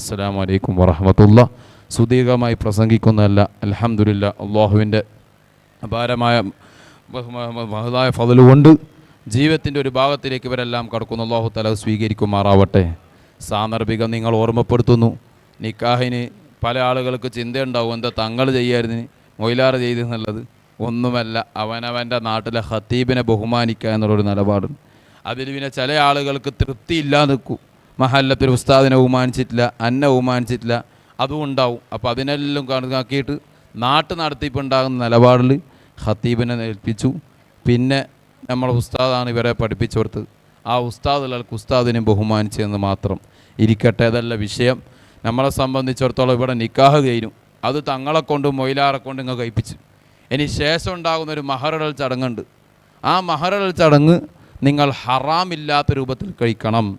അസ്സലാമു വലൈക്കും വറഹമത്തുള്ള. സുദീർഘമായി പ്രസംഗിക്കുന്നതല്ല അലഹമുല്ല അള്ളാഹുവിന്റെ അപാരമായ മഹതായ ഫതലുകൊണ്ട് ജീവിതത്തിന്റെ ഒരു ഭാഗത്തിലേക്ക് ഇവരെല്ലാം കടക്കുന്നു. അള്ളാഹു തല സ്വീകരിക്കുമാറാവട്ടെ. സാന്ദർഭികം നിങ്ങൾ ഓർമ്മപ്പെടുത്തുന്നു. നിക്കാഹിന് പല ആളുകൾക്ക് ചിന്തയുണ്ടാവും എന്താ തങ്ങൾ ചെയ്യായിരുന്നു മൊയിലാറ് ചെയ്തെന്നുള്ളത് ഒന്നുമല്ല അവനവന്റെ നാട്ടിലെ ഹത്തീബിനെ ബഹുമാനിക്കുക എന്നുള്ളൊരു നിലപാടുണ്ട്. അതിൽ പിന്നെ ചില ആളുകൾക്ക് തൃപ്തിയില്ലാതെ നിൽക്കും. മഹല്ലത്തിൽ ഉസ്താദിനെ ബഹുമാനിച്ചിട്ടില്ല അന്നെ ബഹുമാനിച്ചിട്ടില്ല. അതും ഉണ്ടാവും അപ്പോൾ അതിനെല്ലാം കണക്കാക്കിയിട്ട് നാട്ട് നടത്തിപ്പുണ്ടാകുന്ന നിലപാടിൽ ഹത്തീബിനെ ഏൽപ്പിച്ചു. പിന്നെ നമ്മളെ ഉസ്താദാണ് ഇവരെ പഠിപ്പിച്ചു കൊടുത്തത്. ആ ഉസ്താദുകൾക്ക് ഉസ്താദിനെ ബഹുമാനിച്ചതെന്ന് മാത്രം ഇരിക്കട്ടെ അതല്ല വിഷയം. നമ്മളെ സംബന്ധിച്ചിടത്തോളം ഇവിടെ നിക്കാഹ് കഴിഞ്ഞു. അത് തങ്ങളെ കൊണ്ടും മൊയിലാറെ കൊണ്ടും ഇങ്ങ് കഴിപ്പിച്ചു. ഇനി ശേഷം ഉണ്ടാകുന്ന ഒരു മഹറടൽ ചടങ്ങുണ്ട്. ആ മഹറടൽ ചടങ്ങ് നിങ്ങൾ ഹറാമില്ലാത്ത രൂപത്തിൽ കഴിക്കണം.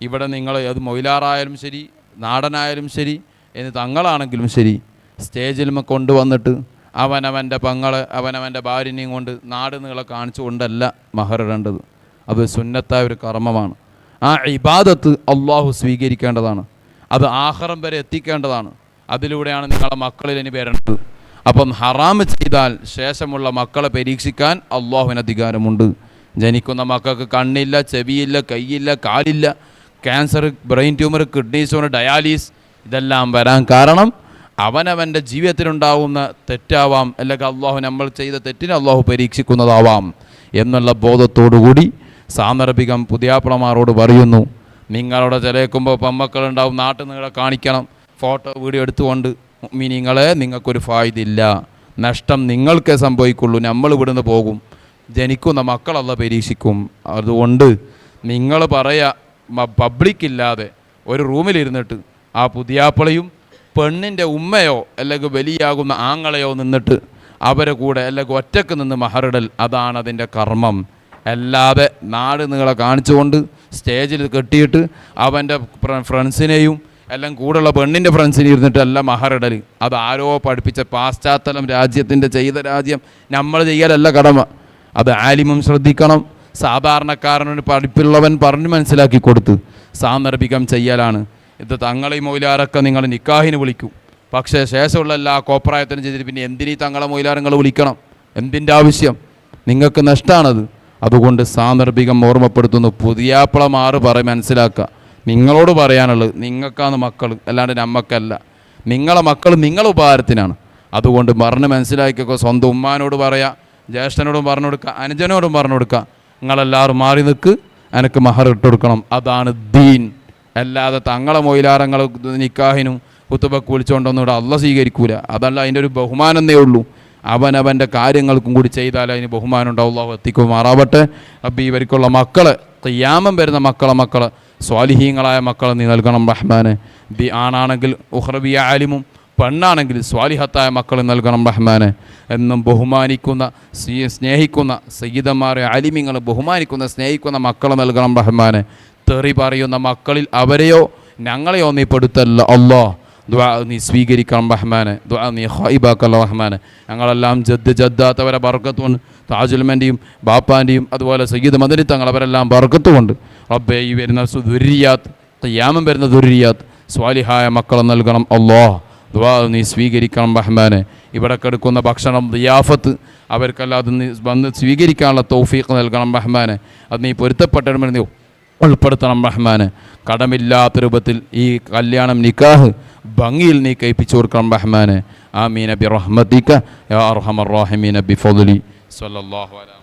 ഇവിടെ നിങ്ങൾ അത് മൊയിലാറായാലും ശരി നാടനായാലും ശരി ഇനി തങ്ങളാണെങ്കിലും ശരി സ്റ്റേജിൽ കൊണ്ടുവന്നിട്ട് അവനവന്റെ പങ്ങളെ അവനവന്റെ ഭാര്യനെയും കൊണ്ട് നാട് നീളെ കാണിച്ചു കൊണ്ടല്ല മഹറിടേണ്ടത് അത് സുന്നത്തായ ഒരു കർമ്മമാണ്. ആ ഇബാദത്ത് അള്ളാഹു സ്വീകരിക്കേണ്ടതാണ്. അത് ആഹ്റം വരെ എത്തിക്കേണ്ടതാണ്. അതിലൂടെയാണ് നിങ്ങളെ മക്കളിൽ ഇനി വരേണ്ടത്. അപ്പം ഹറാം ചെയ്താൽ ശേഷമുള്ള മക്കളെ പരീക്ഷിക്കാൻ അള്ളാഹുവിന് അധികാരമുണ്ട്. ജനിക്കുന്ന മക്കൾക്ക് കണ്ണില്ല ചെവിയില്ല കൈയില്ല കാലില്ല cancer brain tumour kidney stone dialysis ഇതെല്ലാം വരാൻ കാരണം അവനവന്റെ ജീവിതത്തിലുണ്ടാവുന്ന തെറ്റാവാം അല്ലെങ്കിൽ അള്ളാഹു നമ്മൾ ചെയ്ത തെറ്റിനെ അള്ളാഹു പരീക്ഷിക്കുന്നതാവാം എന്നുള്ള ബോധത്തോടുകൂടി സാന്ദർഭികം പുതിയാപ്പിളമാരോട് പറയുന്നു. നിങ്ങളോട് ചിലക്കുമ്പോൾ പെമ്മക്കളുണ്ടാവും നാട്ടിൽ നിങ്ങളെ കാണിക്കണം. ഫോട്ടോ വീഡിയോ എടുത്തുകൊണ്ട് മീനിങ്ങളെ നിങ്ങൾക്കൊരു ഫായ്തില്ല നഷ്ടം നിങ്ങൾക്കേ സംഭവിക്കുള്ളൂ. നമ്മൾ ഇവിടുന്ന് പോകും. ജനിക്കുന്ന മക്കളല്ല പരീക്ഷിക്കും. അതുകൊണ്ട് നിങ്ങൾ പറയുക പബ്ലിക് ഇല്ലാതെ ഒരു റൂമിലിരുന്നിട്ട് ആ പുതിയാപ്പിളയും പെണ്ണിന്റെ ഉമ്മയോ അല്ലെങ്കിൽ വലിയാകുന്ന ആങ്ങളെയോ നിന്നിട്ട് അവരെ കൂടെ അല്ലെങ്കിൽ ഒറ്റയ്ക്ക് നിന്ന് മഹറിടൽ അതാണ് അതിന്റെ കർമ്മം. അല്ലാതെ നാട് നിങ്ങളെ കാണിച്ചുകൊണ്ട് സ്റ്റേജിൽ കെട്ടിയിട്ട് അവന്റെ ഫ്രണ്ട്സിനെയും എല്ലാം കൂടെയുള്ള പെണ്ണിന്റെ ഫ്രണ്ട്സിനെ ഇരുന്നിട്ട് അല്ല മഹറിടൽ. അത് ആരോ പഠിപ്പിച്ച പാശ്ചാത്തലം രാജ്യത്തിന്റെ ചെയ്ത രാജ്യം നമ്മൾ ചെയ്യലല്ല കടമ. അത് ആലിമും ശ്രദ്ധിക്കണം. സാധാരണക്കാരനൊരു പഠിപ്പുള്ളവൻ പറഞ്ഞ് മനസ്സിലാക്കി കൊടുത്ത് സാന്ദർഭികം ചെയ്യലാണ്. ഇത് തങ്ങളെ മൊയിലാറൊക്കെ നിങ്ങൾ നിക്കാഹിന് വിളിക്കും. പക്ഷേ ശേഷമുള്ള എല്ലാ കോപ്രായത്തിനും ചെയ്തിട്ട് പിന്നെ എന്തിനീ തങ്ങളെ മൊയിലാരങ്ങൾ വിളിക്കണം? എന്തിന്റെ ആവശ്യം? നിങ്ങൾക്ക് നഷ്ടമാണത് അതുകൊണ്ട് സാന്ദർഭികം ഓർമ്മപ്പെടുത്തുന്നു. പുതിയാപ്പിള മാറി പറ മനസ്സിലാക്കുക നിങ്ങളോട് പറയാനുള്ളത് നിങ്ങൾക്കാണ് മക്കൾ അല്ലാണ്ട് നമ്മക്കല്ല. നിങ്ങളെ മക്കൾ നിങ്ങളെ ഉപകാരത്തിനാണ്. അതുകൊണ്ട് പറഞ്ഞ് മനസ്സിലാക്കിയൊക്കെ സ്വന്തം ഉമ്മാനോട് പറയാം ജ്യേഷ്ഠനോടും പറഞ്ഞു കൊടുക്കുക അനുജനോടും പറഞ്ഞു കൊടുക്കുക നിങ്ങളെല്ലാവരും മാറി നിൽക്ക്. എനിക്ക് മഹർ ഇട്ട് കൊടുക്കണം. അതാണ് ദീൻ. അല്ലാതെ തങ്ങളെ മൊയിലാരങ്ങൾ നിക്കാഹിനും കുത്തുബക്ക് വിളിച്ചുകൊണ്ടൊന്നും ഇവിടെ അല്ല സ്വീകരിക്കൂല. അതല്ല അതിന്റെ ഒരു ബഹുമാനന്നേ ഉള്ളൂ. അവനവന്റെ കാര്യങ്ങൾക്കും കൂടി ചെയ്താൽ അതിന് ബഹുമാനം ഉണ്ടാവുള്ളൂ എത്തിക്കുമാറാവട്ടെ. അപ്പം ഇവർക്കുള്ള മക്കളെ തയ്യാമം വരുന്ന മക്കളെ മക്കളെ സ്വാലിഹീങ്ങളായ മക്കളെ നീ നൽകണം റഹ്മാനെ. ബി ആണാണെങ്കിൽ ഉഹ്റബിയ ആലിമും പെണ്ണാണെങ്കിൽ സ്വാലിഹത്തായ മക്കൾ നൽകണം റഹ്മാന് എന്നും ബഹുമാനിക്കുന്ന സ്നേഹിക്കുന്ന സയ്യിദന്മാരെ അലിമിങ്ങൾ ബഹുമാനിക്കുന്ന സ്നേഹിക്കുന്ന മക്കളെ നൽകണം റഹ്മാന്. തെറി പറയുന്ന മക്കളിൽ അവരെയോ ഞങ്ങളെയോ നീ പെടുത്തല്ല. അല്ലോ ദ്വാ നീ സ്വീകരിക്കണം റഹ്മാന്. ദ്വാ നീ ഹൈബാക്കല്ല റഹ്മാന്. ഞങ്ങളെല്ലാം ജദ് ജദ്ദാത്തവരെ ബർക്കത്തുകൊണ്ട് താജുൽമന്റെയും ബാപ്പാന്റെയും അതുപോലെ സയ്യിദ് മദനി തങ്ങൾ അവരെല്ലാം ബർക്കത്തുകൊണ്ട് റബ്ബേ ഈ വരുന്ന ദുരിയാത്ത് ഖിയാമം വരുന്ന ദുരിയാത്ത് സ്വാലിഹായ മക്കളെ നൽകണം. അല്ലോ ദ്വാ നീ സ്വീകരിക്കണം ബഹ്മാനെ ഇവിടെ കെടുക്കുന്ന ഭക്ഷണം ദിയാഫത്ത്. അവർക്കെല്ലാം അത് നീ വന്ന് സ്വീകരിക്കാനുള്ള തൗഫീഖ് നൽകണം ബഹ്മാനെ അത് നീ പൊരുത്തപ്പെട്ടവരും നീ ഉൾപ്പെടുത്തണം റഹ്മാന്. കടമില്ലാത്ത രൂപത്തിൽ ഈ കല്യാണം നിക്കാഹ് ഭംഗിയിൽ നീ കൈപ്പിച്ചു കൊടുക്കണം റഹ്മാന്. മീന ബി റഹ്മദിക്ക യാ അർഹമർ റാഹിമീന ബി ഫضലി സല്ലല്ലാഹു അലൈഹി